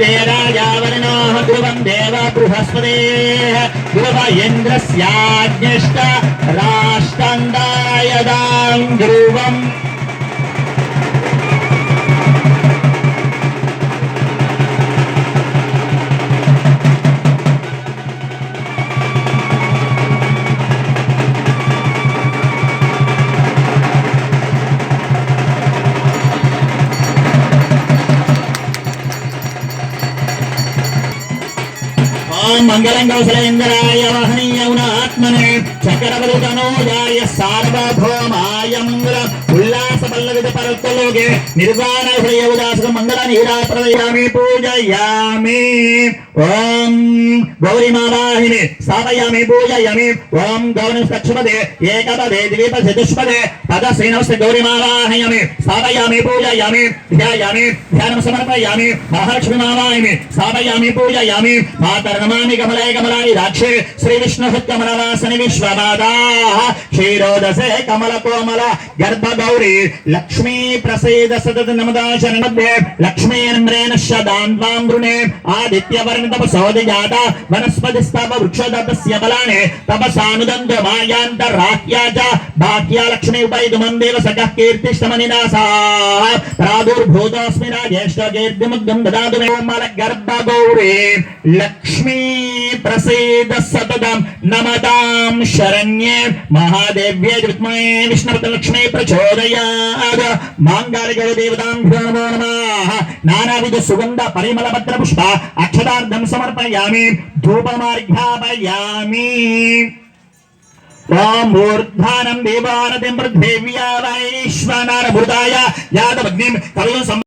देराजावरणोः ध्रुवम् देव बृहस्पतेः ध्रुव इन्द्रस्याज्ञष्ट राष्ट्रन्दायदाम् ध्रुवम् కౌశలేంద్రాయ వహనీయౌన ఆత్మనే చక్రవరుతనోజాయ సార్వభౌమాయ ఉల్లాస పల్లవిత పరత్వలోకే నిర్వాణ హృదయ ఉదాస మంగళ నీరాప్రదయామి పూజయామి. ఓం గౌరీమావాహిని స్థాపయామి పూజయామి ఓం గౌరీ సక్షుపదే ఏకపదే ద్వీప చతుష్పదే పద శ్రీనవస్ గౌరీమావాహయామి స్థాపయామి పూజయామి ధ్యాయామి ధ్యానం సమర్పయామి మహాలక్ష్మిమాలాహిని స్థాపయామి పూజయామి మాతర్నమామి కమలే కమలాని రాక్షే శ్రీ విష్ణు కమలవాసని విశ్వమాదా క్షీరోదసే కమల కోమల గర్భ గౌరీ లక్ష్మీ ప్రసేద సతత నమదాచన లక్ష్మీ నమ్రేణ శదాన్వాం వృణే ఆదిత్య వర్ణ తపసోది జాతా వనస్పతి స్తవ బలానే తపసానుదంద మాయాంతరాహ్యా చ బాహ్యా లక్ష్మీ ఉపైదుమం దేవ సకః కీర్తిష్టమనినాసా ప్రాదుర్భూతోస్మి రాజేష్ట కీర్తిముగ్ధం దదాతు మే మల గర్భ గౌరీ లక్ష్మీ. प्रसीद सततम नमतां शरण्ये महादेव्ये विद्महे विष्णुपतलक्ष्मे प्रचोदयाद माङ्गालिकय देवतां नमो नमः। नानाविध सुगन्ध परिमल पत्र पुष्प अक्षतार्धं समर्पयामि। धूपमार्घ्यापयामि। ूर्धानं देवानतिं पृथिव्या वैश्वनारभृताय यादवग्निं कविं